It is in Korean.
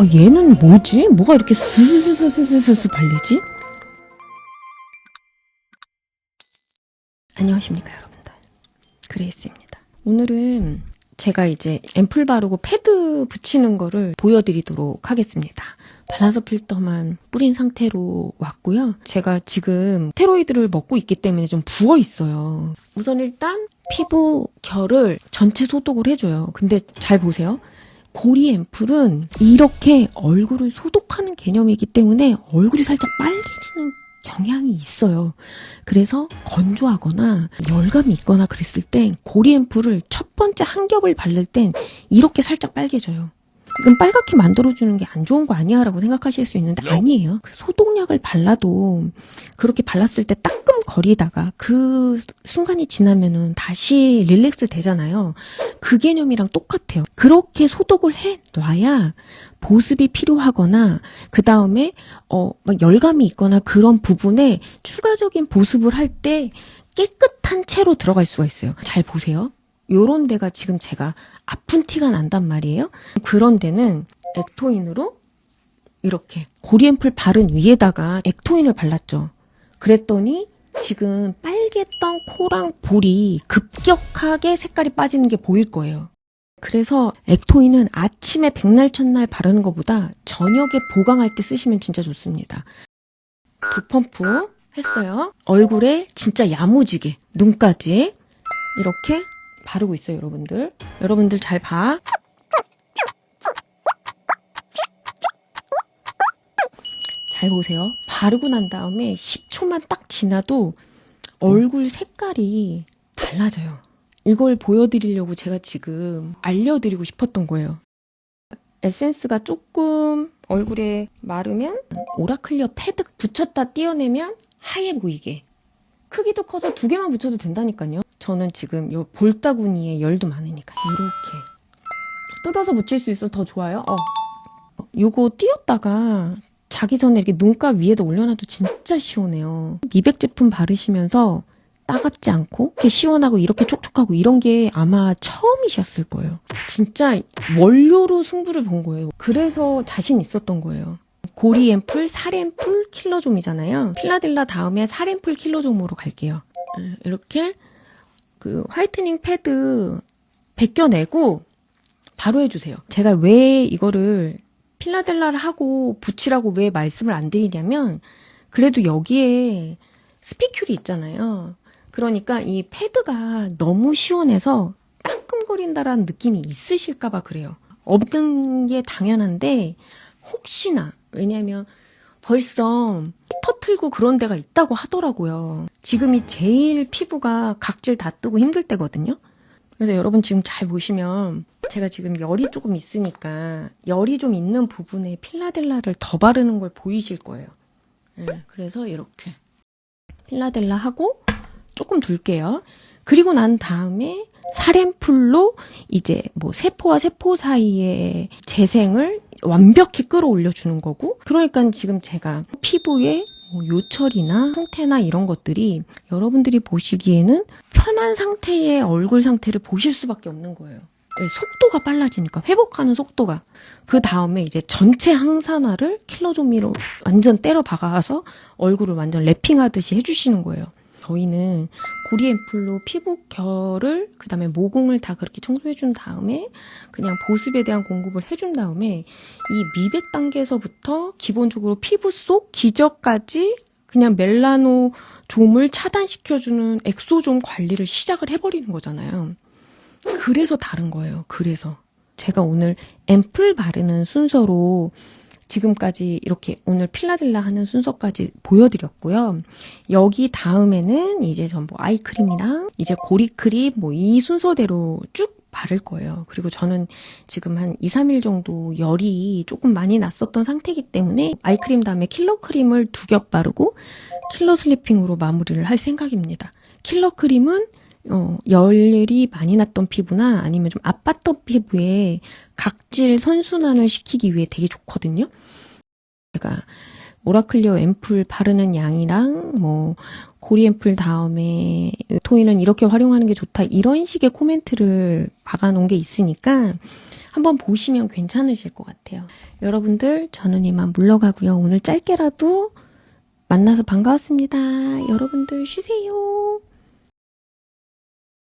아, 얘는 뭐지? 뭐가 이렇게 스스스스스스 발리지? 안녕하십니까, 여러분들. 그레이스입니다. 오늘은 제가 이제 앰플 바르고 패드 붙이는 거를 보여드리도록 하겠습니다. 발라서 필터만 뿌린 상태로 왔고요. 제가 지금 스테로이드를 먹고 있기 때문에 좀 부어 있어요. 우선 일단 피부 결을 전체 소독을 해줘요. 근데 잘 보세요. 고리 앰플은 이렇게 얼굴을 소독하는 개념이기 때문에 얼굴이 살짝 빨개지는 경향이 있어요. 그래서 건조하거나 열감이 있거나 그랬을 땐 고리 앰플을 첫 번째 한 겹을 바를 땐 이렇게 살짝 빨개져요. 이건 빨갛게 만들어주는 게 안 좋은 거 아니야 라고 생각하실 수 있는데 아니에요. 그 소독약을 발라도 그렇게 발랐을 때 따끔거리다가 그 순간이 지나면은 다시 릴렉스 되잖아요. 그 개념이랑 똑같아요. 그렇게 소독을 해 놔야 보습이 필요하거나 그 다음에 어 막 열감이 있거나 그런 부분에 추가적인 보습을 할 때 깨끗한 채로 들어갈 수가 있어요. 잘 보세요. 요런 데가 지금 제가 아픈 티가 난단 말이에요. 그런 데는 액토인으로 이렇게 고리앰플 바른 위에다가 액토인을 발랐죠. 그랬더니 지금 빨갰던 코랑 볼이 급격하게 색깔이 빠지는 게 보일 거예요. 그래서 액토인은 아침에 백날 첫날 바르는 것보다 저녁에 보강할 때 쓰시면 진짜 좋습니다. 두 펌프 했어요. 얼굴에 진짜 야무지게 눈까지 이렇게 바르고 있어요, 여러분들. 여러분들 잘 봐. 잘 보세요. 바르고 난 다음에 10초만 딱 지나도 얼굴 색깔이 달라져요. 이걸 보여드리려고 제가 지금 알려드리고 싶었던 거예요. 에센스가 조금 얼굴에 마르면 오라클리어 패드 붙였다 띄어내면 하얘 보이게. 크기도 커서 두 개만 붙여도 된다니까요. 저는 지금 요 볼따구니에 열도 많으니까 이렇게 뜯어서 붙일 수 있어 더 좋아요. 어. 요거 띄었다가 자기 전에 이렇게 눈가 위에다 올려놔도 진짜 시원해요. 미백 제품 바르시면서 따갑지 않고 이렇게 시원하고 이렇게 촉촉하고 이런 게 아마 처음이셨을 거예요. 진짜 원료로 승부를 본 거예요. 그래서 자신 있었던 거예요. 고리 앰플, 살 앰플, 킬러좀이잖아요. 필라델라 다음에 살 앰플 킬러좀으로 갈게요. 예, 이렇게 그 화이트닝 패드 벗겨내고 바로 해주세요. 제가 왜 이거를 필라델라를 하고 붙이라고 왜 말씀을 안 드리냐면 그래도 여기에 스피큘이 있잖아요. 그러니까 이 패드가 너무 시원해서 따끔거린다라는 느낌이 있으실까봐 그래요. 없는 게 당연한데 혹시나 왜냐면 벌써 터틀고 그런 데가 있다고 하더라고요. 지금이 제일 피부가 각질 다 뜨고 힘들 때거든요. 그래서 여러분 지금 잘 보시면 제가 지금 열이 조금 있으니까 열이 좀 있는 부분에 필라델라를 더 바르는 걸 보이실 거예요. 예, 그래서 이렇게 필라델라 하고 조금 둘게요. 그리고 난 다음에 살앰플로 이제 뭐 세포와 세포 사이의 재생을 완벽히 끌어올려 주는 거고 그러니까 지금 제가 피부에 뭐 요철이나 형태나 이런 것들이 여러분들이 보시기에는 편한 상태의 얼굴 상태를 보실 수밖에 없는 거예요. 네, 속도가 빨라지니까 회복하는 속도가 그 다음에 이제 전체 항산화를 킬러조미로 완전 때려 박아서 얼굴을 완전 랩핑하듯이 해주시는 거예요. 저희는 고리 앰플로 피부 결을 그다음에 모공을 다 그렇게 청소해 준 다음에 그냥 보습에 대한 공급을 해준 다음에 이 미백 단계에서부터 기본적으로 피부 속 기저까지 그냥 멜라노 좀을 차단시켜주는 엑소존 관리를 시작을 해버리는 거잖아요. 그래서 다른 거예요. 그래서 제가 오늘 앰플 바르는 순서로 지금까지 이렇게 오늘 필라델라 하는 순서까지 보여드렸고요. 여기 다음에는 이제 전부 아이크림이랑 이제 고리크림 뭐 이 순서대로 쭉 바를 거예요. 그리고 저는 지금 한 2, 3일 정도 열이 조금 많이 났었던 상태이기 때문에 아이크림 다음에 킬러 크림을 두 겹 바르고 킬러 슬리핑으로 마무리를 할 생각입니다. 킬러 크림은 어, 열이 많이 났던 피부나 아니면 좀 아팠던 피부에 각질 선순환을 시키기 위해 되게 좋거든요. 제가 오라클리오 앰플 바르는 양이랑 뭐 고리 앰플 다음에 토이는 이렇게 활용하는 게 좋다 이런 식의 코멘트를 박아놓은 게 있으니까 한번 보시면 괜찮으실 것 같아요. 여러분들, 저는 이만 물러가고요. 오늘 짧게라도 만나서 반가웠습니다. 여러분들 쉬세요.